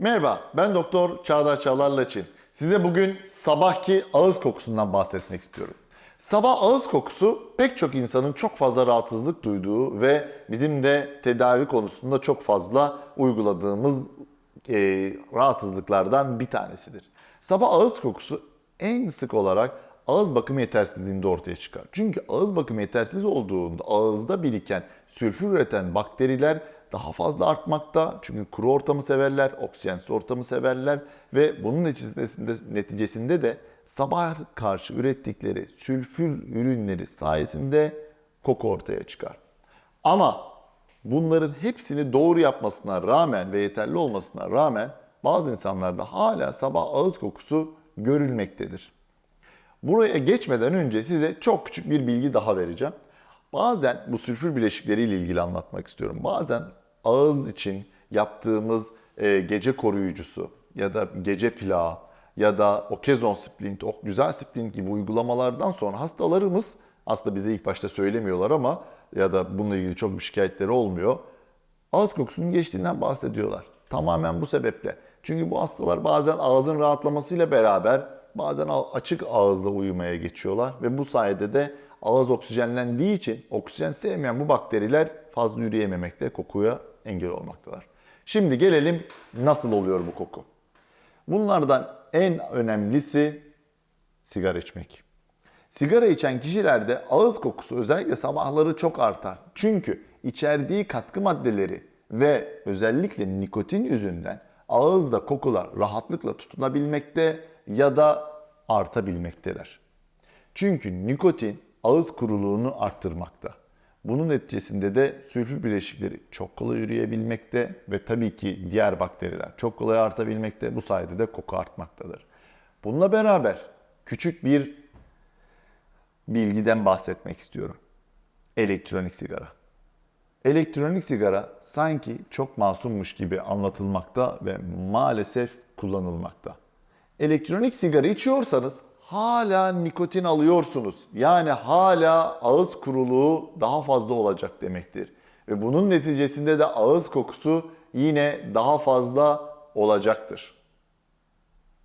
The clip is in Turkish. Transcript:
Merhaba, ben Doktor Çağdaş Çağlar Laçin. Size bugün sabahki ağız kokusundan bahsetmek istiyorum. Sabah ağız kokusu pek çok insanın çok fazla rahatsızlık duyduğu ve bizim de tedavi konusunda çok fazla uyguladığımız e, rahatsızlıklardan bir tanesidir. Sabah ağız kokusu en sık olarak ağız bakımı yetersizliğinde ortaya çıkar. Çünkü ağız bakımı yetersiz olduğunda ağızda biriken sülfür üreten bakteriler daha fazla artmakta. Çünkü kuru ortamı severler, oksijensiz ortamı severler ve bunun neticesinde, neticesinde de sabah karşı ürettikleri sülfür ürünleri sayesinde koku ortaya çıkar. Ama bunların hepsini doğru yapmasına rağmen ve yeterli olmasına rağmen bazı insanlarda hala sabah ağız kokusu görülmektedir. Buraya geçmeden önce size çok küçük bir bilgi daha vereceğim. Bazen bu sülfür bileşikleriyle ilgili anlatmak istiyorum. Bazen ağız için yaptığımız e, gece koruyucusu ya da gece plağı ya da okezon splint, o güzel splint gibi uygulamalardan sonra hastalarımız aslında bize ilk başta söylemiyorlar ama ya da bununla ilgili çok bir şikayetleri olmuyor. Ağız kokusunun geçtiğinden bahsediyorlar. Tamamen bu sebeple. Çünkü bu hastalar bazen ağzın rahatlamasıyla beraber bazen açık ağızla uyumaya geçiyorlar ve bu sayede de ağız oksijenlendiği için oksijen sevmeyen bu bakteriler fazla yürüyememekte, kokuya engel olmaktalar. Şimdi gelelim nasıl oluyor bu koku? Bunlardan en önemlisi sigara içmek. Sigara içen kişilerde ağız kokusu özellikle sabahları çok artar. Çünkü içerdiği katkı maddeleri ve özellikle nikotin yüzünden ağızda kokular rahatlıkla tutunabilmekte ya da artabilmekteler. Çünkü nikotin ağız kuruluğunu arttırmakta. Bunun neticesinde de sülfür bileşikleri çok kolay yürüyebilmekte ve tabii ki diğer bakteriler çok kolay artabilmekte. Bu sayede de koku artmaktadır. Bununla beraber küçük bir bilgiden bahsetmek istiyorum. Elektronik sigara. Elektronik sigara sanki çok masummuş gibi anlatılmakta ve maalesef kullanılmakta. Elektronik sigara içiyorsanız hala nikotin alıyorsunuz. Yani hala ağız kuruluğu daha fazla olacak demektir. Ve bunun neticesinde de ağız kokusu yine daha fazla olacaktır.